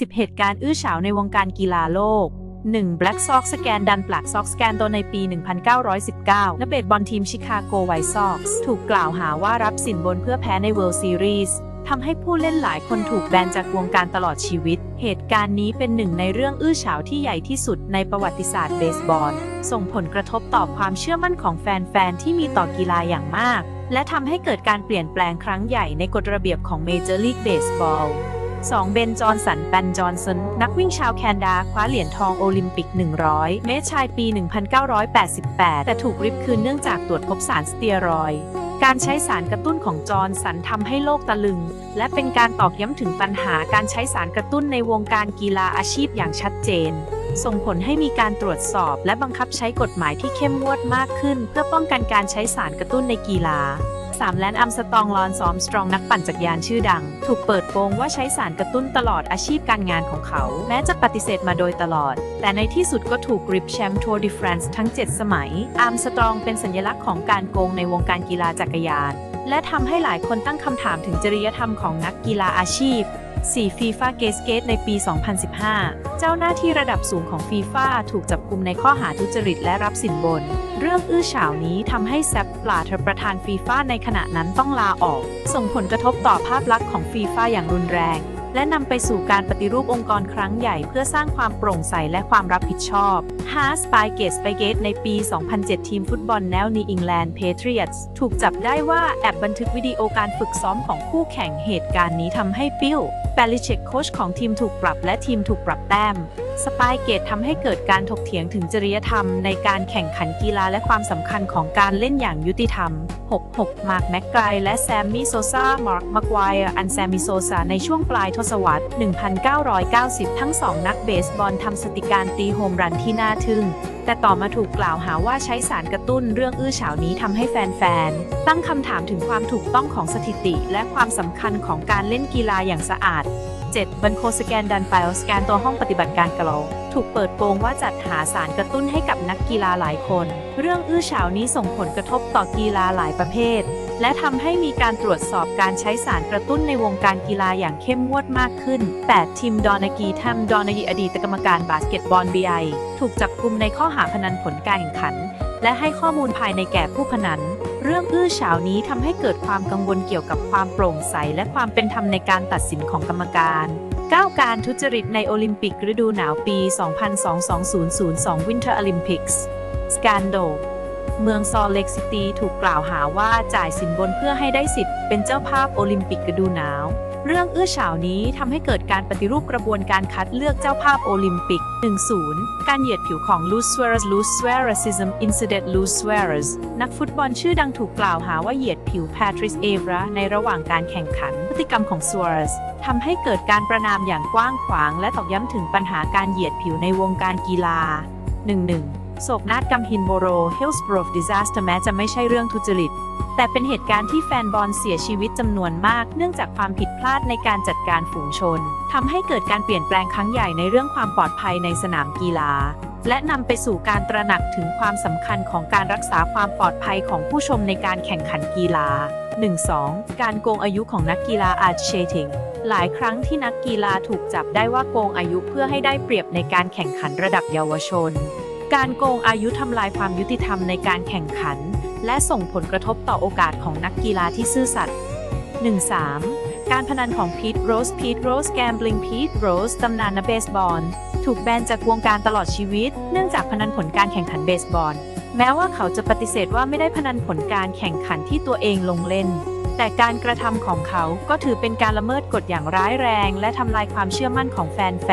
10 เหตุการณ์อื้อฉาวในวงการกีฬาโลก 1. Black Sox สแกนดัน Black Sox สแกนโดในปี 1919นักเบสบอลทีมชิคาโกไวท์ซ็อกซ์ถูกกล่าวหาว่ารับสินบนเพื่อแพ้ใน World Series ทำให้ผู้เล่นหลายคนถูกแบนจากวงการตลอดชีวิต เหตุการณ์นี้เป็นหนึ่งในเรื่องอื้อฉาวที่ใหญ่ที่สุดในประวัติศาสตร์เบสบอล ส่งผลกระทบต่อความเชื่อมั่นของแฟน ๆ ที่มีต่อกีฬาอย่างมาก และทำให้เกิดการเปลี่ยนแปลงครั้งใหญ่ในกฎระเบียบของเมเจอร์ลีกเบสบอล 2. เบน จอห์นสัน แปน จอห์นสัน นักวิ่งชาวแคนดา คว้าเหรียญทองโอลิมปิก 100 เมตรชายปี 1988 แต่ถูกริบคืนเนื่องจากตรวจพบสารสเตียรอยการใช้สารกระตุ้นของจอห์นสันทำให้โลกตะลึง และเป็นการตอกย้ำถึงปัญหาการใช้สารกระตุ้นในวงการกีฬาอาชีพอย่างชัดเจน ส่งผลให้มีการตรวจสอบและบังคับใช้กฎหมายที่เข้มงวดมากขึ้น เพื่อป้องกันการใช้สารกระตุ้นในกีฬา 3. แลนด์อัมสตองลอนซอมสตรองนักปั่นจักรยานชื่อดัง ถูกเปิดโปงว่าใช้สารกระตุ้นตลอดอาชีพการงานของเขา แม้จะปฏิเสธมาโดยตลอด แต่ในที่สุดก็ถูกกริปแชมป์ทัวร์ดิฟรานซ์ทั้ง 7 สมัย อัมสตรองเป็นสัญลักษณ์ของการโกงในวงการกีฬาจักรยาน และทำให้หลายคนตั้งคำถามถึงจริยธรรมของนักกีฬาอาชีพ 4. ฟีฟ่าเกสเกตในปี 2015 เจ้าหน้าที่ระดับสูงของฟีฟ่าถูกจับกลุมในข้อหาทุจริตและรับสินบน เรื่องอื้อฉาวนี้ทำให้แซปปลาเธอประธานฟีฟ่าในขณะนั้นต้องลาออก ส่งผลกระทบต่อภาพลักษณ์ของฟีฟ่าอย่างรุนแรง และนำไปสู่การปฏิรูปองค์กรครั้งใหญ่เพื่อสร้างความโปร่งใสและความรับผิดชอบ 5. สปายเกตสปายเกตในปี 2007 ทีมฟุตบอลแนวนีอิงแลนด์เพเทรียตส์ถูกจับได้ว่าแอบบันทึกวิดีโอการฝึกซ้อมของคู่แข่งเหตุการณ์นี้ทำให้ปิลแบลิเชกโค้ชของทีมถูกปรับและทีมถูกปรับแต้มสปายเกตทำให้เกิดการถกเถียงถึงจริยธรรมในการแข่งขันกีฬาและความสำคัญของการเล่นอย่างยุติธรรม 6-6 มาร์คแม็กไกรและแซมมี่โซซามาร์คมาควายอันแซมมี่โซซาในช่วงปลายทศวรรษ 1990 ทั้งสองนักเบสบอลทำสถิติการตีโฮมรันที่น่าทึ่ง แต่ต่อมาถูกกล่าวหาว่าใช้สารกระตุ้นเรื่องอื้อฉาวนี้ทำให้แฟนๆ ตั้งคำถามถึงความถูกต้องของสถิติ และความสำคัญของการเล่นกีฬาอย่างสะอาด 7. บันโคสแกนดันไฟล์สแกนตัวห้องปฏิบัติการกะโหลกถูกเปิดโปงว่าจัดหาสารกระตุ้นให้กับนักกีฬาหลายคน เรื่องอื้อฉาวนี้ส่งผลกระทบต่อกีฬาหลายประเภท และทำให้มีการตรวจสอบการใช้สารกระตุ้นในวงการกีฬาอย่างเข้มงวดมากขึ้น 8. ทีมดอนากีทัมดอนากีอดีตกรรมการบาสเกตบอล BI ถูกจับกุมในข้อหาพนันผลการแข่งขัน และให้ข้อมูลภายในแก่ผู้พนัน เรื่องอื้อฉาวนี้ทำให้เกิดความกังวลเกี่ยวกับความโปร่งใส และความเป็นธรรมในการตัดสินของกรรมการ9การทุจริตในโอลิมปิกฤดูหนาวปี 2002-2002 Winter Olympics Scandal เมืองซอลเล็กซิตี้ถูกกล่าวหาว่าจ่ายสินบนเพื่อให้ได้สิทธิ์เป็นเจ้าภาพโอลิมปิกฤดูหนาว เรื่องอื้อฉาวนี้ทำให้เกิดการปฏิรูปกระบวนการคัดเลือกเจ้าภาพโอลิมปิก 10 การเหยียดผิวของ l u s w e r e s l u s w e r a c i s m Incident l u s w e r e s นักฟุตบอลชื่อดังถูกกล่าวหาว่าเหยียดผิว Patrice Evra ในระหว่างการแข่งขัน พฤติกรรมของ Suarez ทำให้เกิดการประนามอย่างกว้างขวาง และตอกย้ำถึงปัญหาการเหยียดผิวในวงการกีฬา 11. โศกนาฏกรรมฮินโบโร Hillsborough Disaster แม้จะไม่ใช่เรื่องทุจริต แต่เป็นเหตุการณ์ที่แฟนบอลเสียชีวิตจำนวนมาก เนื่องจากความผิดพลาดในการจัดการฝูงชนทำให้เกิดการเปลี่ยนแปลงครั้งใหญ่ในเรื่องความปลอดภัยในสนามกีฬา และนำไปสู่การตระหนักถึงความสำคัญของการรักษาความปลอดภัยของผู้ชมในการแข่งขันกีฬา 1-2 การโกงอายุของนักกีฬาอาร์เชติงหลายครั้งที่นักกีฬาถูกจับได้ว่าโกงอายุเพื่อให้ได้เปรียบในการแข่งขันระดับเยาวชน การโกงอายุทำลายความยุติธรรมในการแข่งขัน และส่งผลกระทบต่อโอกาสของนักกีฬาที่ซื่อสัตย์ 1-3 การพนันของพีทโรสพีทโรสแกมบลิงพีทโรสตำนานนักเบสบอล ถูกแบนจากวงการตลอดชีวิต เนื่องจากพนันผลการแข่งขันเบสบอล แม้ว่าเขาจะปฏิเสธว่าไม่ได้พนันผลการแข่งขันที่ตัวเองลงเล่น แต่การกระทำของเขาก็ถือเป็นการละเมิดกฎอย่างร้ายแรง และทำลายความเชื่อมั่นของแฟนๆ